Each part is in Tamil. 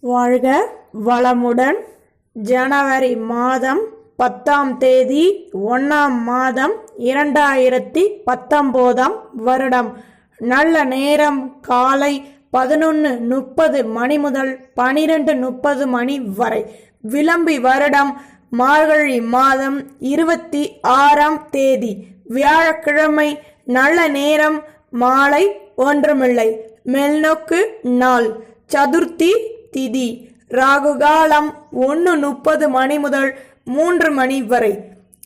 வாழ்க வளமுடன். ஜனவரி மாதம் பத்தாம் தேதி ஒன்றாம் மாதம் இரண்டாயிரத்தி பத்தொம்போதாம் வருடம். நல்ல நேரம் காலை பதினொன்று முப்பது மணி முதல் பனிரெண்டு முப்பது மணி வரை. விளம்பி வருடம் மார்கழி மாதம் இருபத்தி ஆறாம் தேதி. வியாழக்கிழமை நல்ல நேரம் மாலை ஒன்றுமில்லை. மெல்நோக்கு நாள். சதுர்த்தி திதி. ராகுகாலம் ஒன்று முப்பது மணி முதல் மூன்று மணி வரை.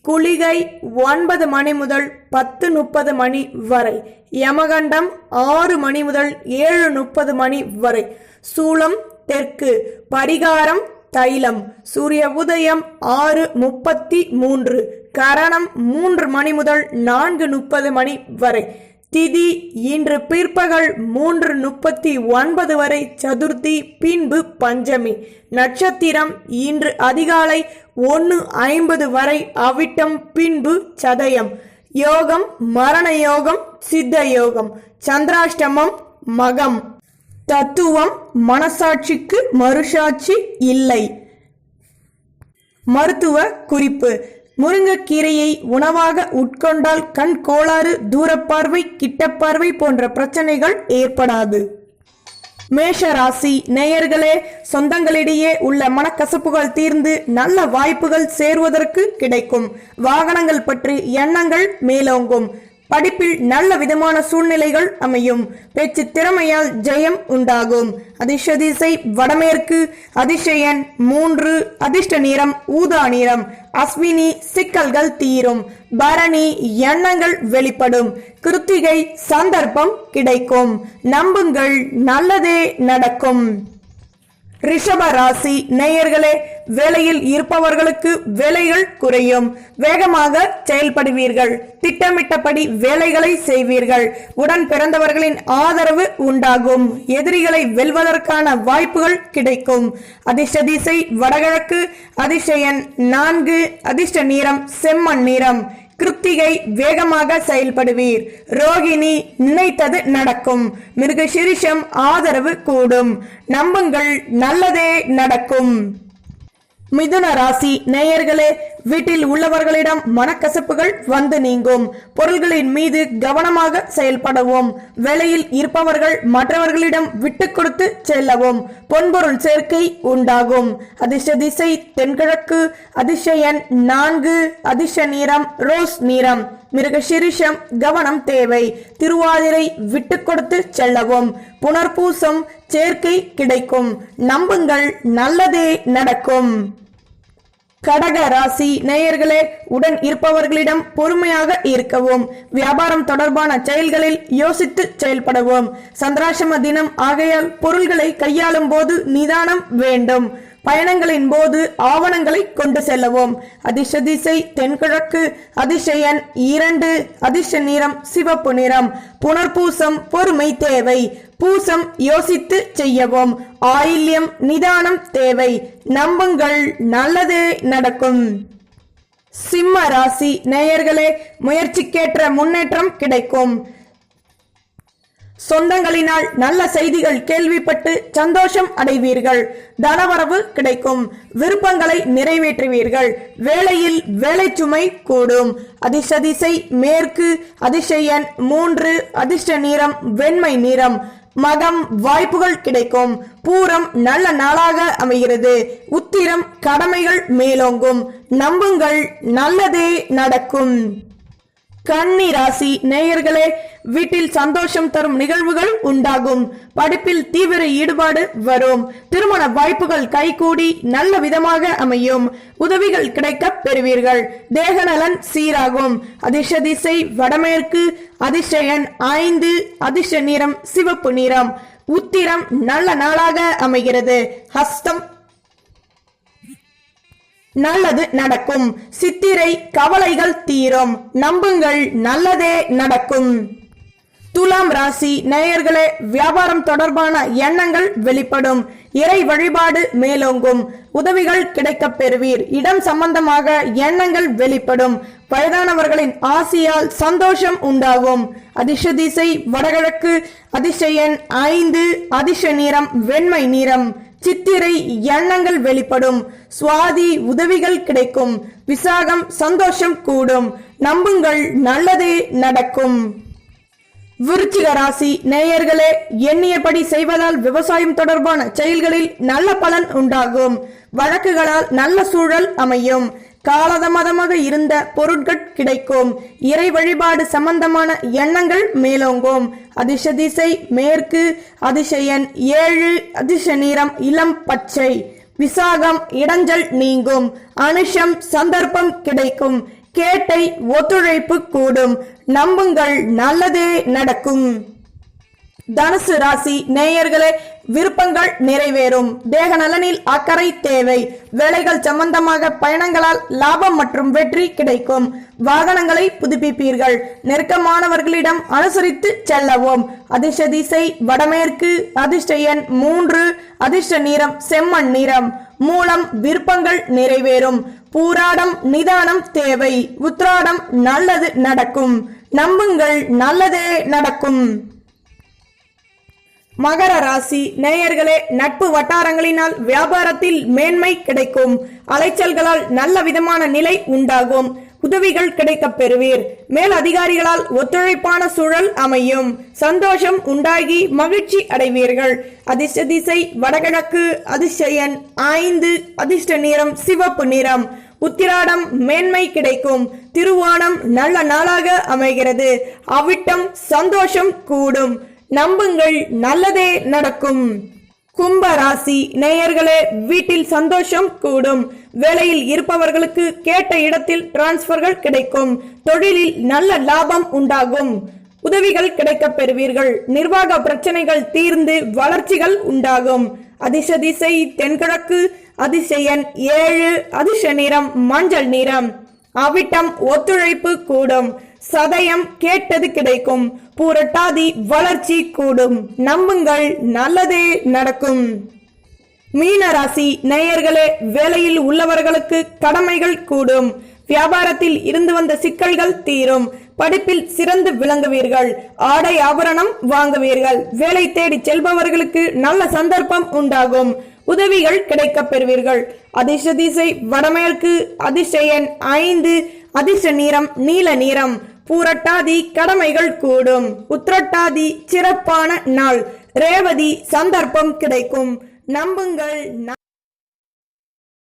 குளிகை ஒன்பது மணி முதல் பத்து முப்பது மணி வரை. யமகண்டம் ஆறு மணி முதல் ஏழு முப்பது மணி வரை. சூளம் தெற்கு. பரிகாரம் தைலம். சூரிய உதயம் ஆறு முப்பத்தி மூன்று. கரணம் மூன்று மணி முதல் நான்கு முப்பது மணி வரை. திதி இன்று பிற்பகல் மூன்று முப்பத்தி ஒன்பது வரை சதுர்த்தி பின்பு பஞ்சமி. நட்சத்திரம் இன்று அதிகாலை ஒன்று ஐம்பது வரை அவிட்டம் பின்பு சதயம். யோகம் மரண யோகம் சித்த யோகம். சந்திராஷ்டமம் மகம். தத்துவம் மனசாட்சிக்கு மறுசாட்சி இல்லை. மருத்துவ குறிப்பு. முருங்கைக்கீரையை உணவாக உட்கொண்டால் கண் கோளாறு தூரப்பார்வை கிட்டப்பார்வை போன்ற பிரச்சனைகள் ஏற்படாது. மேஷ ராசி நேயர்களே சொந்தங்களிடையே உள்ள மனக்கசப்புகள் தீர்ந்து நல்ல வாய்ப்புகள் சேருவதற்கு கிடைக்கும். வாகனங்கள் பற்றி எண்ணங்கள் மேலோங்கும். படிப்பில் நல்ல விதமான சூழ்நிலைகள் அமையும். பேச்சு திறமையால் ஜெயம் உண்டாகும். அதிர்ஷ்ட திசை வடமேற்கு. அதிர்ஷயன் மூன்று. அதிர்ஷ்ட நிறம் ஊதா நிறம். அஸ்வினி சிக்கல்கள் தீரும். பரணி எண்ணங்கள் வெளிப்படும். கிருத்திகை சந்தர்ப்பம் கிடைக்கும். நம்புங்கள் நல்லதே நடக்கும். ரிஷப ராசி நேயர்களே வேலையில் இருப்பவர்களுக்கு வேலைகள் குறையும். வேகமாக செயல்படுவீர்கள். திட்டமிட்டபடி வேலைகளை செய்வீர்கள். உடன் பிறந்தவர்களின் ஆதரவு உண்டாகும். எதிரிகளை வெல்வதற்கான வாய்ப்புகள் கிடைக்கும். அதிர்ஷ்ட திசை வடகிழக்கு அதிர்ஷ்ட எண் நான்கு அதிர்ஷ்ட நீரம் செம்மண் நீரம் கிருத்திகை வேகமாக செயல்படுவீர். ரோகிணி நினைத்தது நடக்கும். மிருக சிரிஷம் ஆதரவு கூடும். நம்புங்கள் நல்லதே நடக்கும். மிதுன ராசி நேயர்களே வீட்டில் உள்ளவர்களிடம் மனக்கசப்புகள் வந்து நீங்கும். பொருள்களின் மீது கவனமாக செயல்படவும். வேலையில் இருப்பவர்கள் மற்றவர்களிடம் விட்டு கொடுத்து செல்லவும். பொன்பொருள் சேர்க்கை உண்டாகும். அதிர்ஷ்ட திசை தென்கிழக்கு அதிர்ஷயன் எண் நான்கு அதிர்ஷ நிறம் ரோஸ் நிறம். மிருக சிரிஷம் கவனம் தேவை. திருவாதிரை விட்டு கொடுத்து செல்லவும். புனர்பூசம் சேர்க்கை கிடைக்கும். நம்புங்கள் நல்லதே நடக்கும். கடக ராசி நேயர்களே உடன் இருப்பவர்களிடம் பொறுமையாக இருக்கவும் வியாபாரம் தொடர்பான செயல்களில் யோசித்து செயல்படவும். சந்திராசிரம தினம் ஆகையால் பொருள்களை கையாளும் போது நிதானம் வேண்டும். பயணங்களின் போது ஆவணங்களை கொண்டு செல்லவும். அதிர்ஷதிசை தென்கிழக்கு அதிசயன் இரண்டு அதிர்ஷ நிறம் சிவப்பு நிறம். புனர்பூசம் பொறுமை தேவை. பூசம் யோசித்து செய்யவும். ஆயில்யம் நிதானம் தேவை. நம்புங்கள் நல்லதே நடக்கும். சிம்ம ராசி நேயர்களே முயற்சிக்கேற்ற முன்னேற்றம் கிடைக்கும். சொந்தங்களினால் நல்ல செய்திகள் கேள்விப்பட்டு சந்தோஷம் அடைவீர்கள். தனவரவு கிடைக்கும். விருப்பங்களை நிறைவேற்றுவீர்கள். வேலையில் வேலை சுமை கூடும். அதிர்ஷ்டதிசை மேற்கு அதிர்ஷ்ட மூன்று அதிர்ஷ்ட நிறம் வெண்மை நிறம் மகம் வாய்ப்புகள் கிடைக்கும். பூரம் நல்ல நாளாக அமைகிறது. உத்திரம் கடமைகள் மேலோங்கும். நம்புங்கள் நல்லதே நடக்கும். கன்னி ராசி நேயர்களே வீட்டில் சந்தோஷம் தரும் நிகழ்வுகள் உண்டாகும். படிப்பில் தீவிர ஈடுபாடு வரும். திருமண வாய்ப்புகள் கைகூடி நல்ல விதமாக அமையும். உதவிகள் கிடைக்க பெறுவீர்கள். தேகநலன் சீராகும். அதிர்ஷ திசை வடமேற்கு அதிர்ஷயன் ஐந்து அதிர்ஷ நிறம் சிவப்பு நிறம். உத்திரம் நல்ல நாளாக அமைகிறது. ஹஸ்தம் நல்லது நடக்கும். சித்திரை கவலைகள் தீரும். நம்புங்கள் நல்லதே நடக்கும். துலாம் ராசி நேயர்களே வியாபாரம் தொடர்பான எண்ணங்கள் வெளிப்படும். இறை வழிபாடு மேலோங்கும். உதவிகள் கிடைக்கப் பெறுவீர். இடம் சம்பந்தமாக எண்ணங்கள் வெளிப்படும். வயதானவர்களின் ஆசியால் சந்தோஷம் உண்டாகும். அதிர்ஷ திசை வடகிழக்கு அதிர்ஷ எண் ஐந்து அதிர்ஷ நிறம் வெண்மை நிறம். சித்திரை எண்ணங்கள் வெளிப்படும். சுவாதி உதவிகள் கிடைக்கும். விசாகம் சந்தோஷம் கூடும். நம்புங்கள் நல்லதே நடக்கும். விருச்சிக ராசி நேயர்களே எண்ணியபடி செய்வதால் விவசாயம் தொடர்பான செயல்களில் நல்ல பலன் உண்டாகும். வழக்குகளால் நல்ல சூழல் அமையும். காலதமதமாக இருந்த பொருட்கள் கிடைக்கும். இறை வழிபாடு சம்பந்தமான எண்ணங்கள் மேலோங்கும். அதிர்ஷ திசை மேற்கு அதிசயன் ஏழு அதிர்ஷ நிறம் இளம் பச்சை. விசாகம் இடஞ்சல் நீங்கும். அனுஷம் சந்தர்ப்பம் கிடைக்கும். கேட்டை ஒத்துழைப்பு கூடும். நம்புங்கள் நல்லதே நடக்கும். தனுசு ராசி நேயர்களே விருப்பங்கள் நிறைவேறும். தேக நலனில் அக்கறை தேவை. வேலைகள் சம்பந்தமாக பயணங்களால் லாபம் மற்றும் வெற்றி கிடைக்கும். வாகனங்களை புதுப்பிப்பீர்கள். நெருக்கமானவர்களிடம் அனுசரித்து செல்லவும். அதிர்ஷ்ட திசை வடமேற்கு அதிர்ஷ்ட எண் மூன்று அதிர்ஷ்ட நிறம் செம்மண் நிறம். மூலம் விருப்பங்கள் நிறைவேறும். பூராடம் நிதானம் தேவை. உத்ராடம் நல்லது நடக்கும். நம்புங்கள் நல்லதே நடக்கும். மகர ராசி நேயர்களே நட்பு வட்டாரங்களினால் வியாபாரத்தில் மேன்மை கிடைக்கும். அலைச்சல்களால் நல்ல விதமான நிலை உண்டாகும். உதவிகள் கிடைக்கப் பெறுவீர். மேல் அதிகாரிகளால் ஒத்துழைப்பான சூழல் அமையும். சந்தோஷம் உண்டாகி மகிழ்ச்சி அடைவீர்கள். அதிர்ஷ்ட திசை வடகிழக்கு அதிர்ஷ்டயன் ஐந்து அதிர்ஷ்ட நிறம் சிவப்பு நிறம். உத்திராடம் மேன்மை கிடைக்கும். திருவோணம் நல்ல நாளாக அமைகிறது. அவிட்டம் சந்தோஷம் கூடும். நம்புங்கள் நல்லதே நடக்கும். கும்ப ராசி நேயர்களே வீட்டில் சந்தோஷம் கூடும். வேலையில் இருப்பவர்களுக்கு கேட்ட இடத்தில் டிரான்ஸ்பர்கள் கிடைக்கும். தொழிலில் நல்ல லாபம் உண்டாகும். உதவிகள் கிடைக்கப் பெறுவீர்கள். நிர்வாக பிரச்சனைகள் தீர்ந்து வளர்ச்சிகள் உண்டாகும். அதிர்ஷ திசை தென்கிழக்கு அதிசயன் ஏழு அதிர்ஷ நிறம் மஞ்சள் நிறம். அவிட்டம் ஒத்துழைப்பு கூடும். சதயம் கேட்டது கிடைக்கும். பூரட்டாதி வளர்ச்சி கூடும். நம்புங்கள் நல்லதே நடக்கும். மீனராசி நேயர்களே வேலையில் உள்ளவர்களுக்கு கடமைகள் கூடும். வியாபாரத்தில் இருந்து வந்த சிக்கல்கள் தீரும். படிப்பில் சிறந்து விளங்குவீர்கள். ஆடை ஆபரணம் வாங்குவீர்கள். வேலை தேடி செல்பவர்களுக்கு நல்ல சந்தர்ப்பம் உண்டாகும். உதவிகள் கிடைக்கப் பெறுவீர்கள். அதிர்ஷ்ட திசை வடமேற்கு அதிர்ஷ்ட எண் ஐந்து. அதிர்ஷ்ட நீரம் நீல நீரம் பூரட்டாதி கடமைகள் கூடும். உத்திரட்டாதி சிறப்பான நாள். ரேவதி சந்தர்ப்பம் கிடைக்கும். நம்புங்கள்